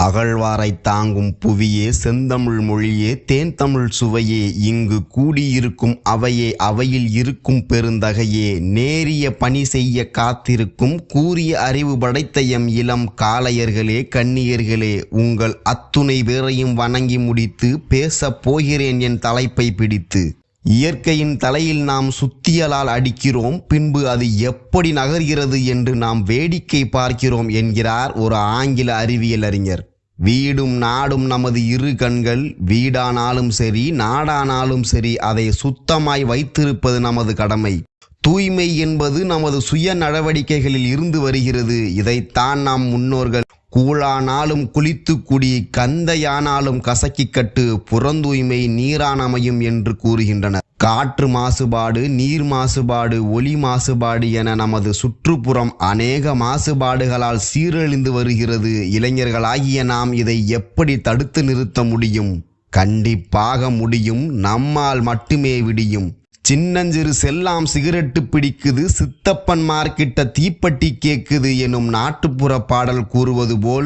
அகழ்வாரை தாங்கும் புவியே செந்தமிழ் மொழியே தேன் தமிழ் சுவையே இங்கு கூடியிருக்கும் அவையே அவையில் இருக்கும் பெருந்தகையே நேரிய பணி செய்ய காத்திருக்கும் கூறிய அறிவு படைத்த எம் இளம் காளையர்களே கன்னியர்களே உங்கள் அத்துணை பேரையும் வணங்கி முடித்து பேசப் போகிறேன் என் தலைப்பை பிடித்து. இயற்கையின் தலையில் நாம் சுத்தியலால் அடிக்கிறோம் பின்பு அது எப்படி நகர்கிறது என்று நாம் வேடிக்கை பார்க்கிறோம் என்கிறார் ஒரு ஆங்கில அறிவியல் அறிஞர். வீடும் நாடும் நமது இரு கண்கள் வீடானாலும் சரி நாடானாலும் சரி அதை சுத்தமாய் வைத்திருப்பது நமது கடமை. தூய்மை என்பது நமது சுய நடவடிக்கைகளில் இருந்து வருகிறது. இதைத்தான் நாம் முன்னோர்கள் கூழானாலும் குளித்து குடி கந்தையானாலும் கசக்கிக்கட்டு புறந்தூய்மை நீரானமையும் என்று கூறுகின்றனர். காற்று மாசுபாடு நீர் மாசுபாடு ஒலி மாசுபாடு என நமது சுற்றுப்புறம் அநேக மாசுபாடுகளால் சீரழிந்து வருகிறது. இளைஞர்களாகிய நாம் இதை எப்படி தடுத்து நிறுத்த முடியும்? கண்டிப்பாக முடியும். நம்மால் மட்டுமே விடியும். சின்னஞ்சிறு செல்லாம் சிகரெட்டு பிடிக்குது சித்தப்பன் மார்க்கிட்ட தீப்பெட்டி கேக்குது எனும் நாட்டுப்புற பாடல் கூறுவது போல்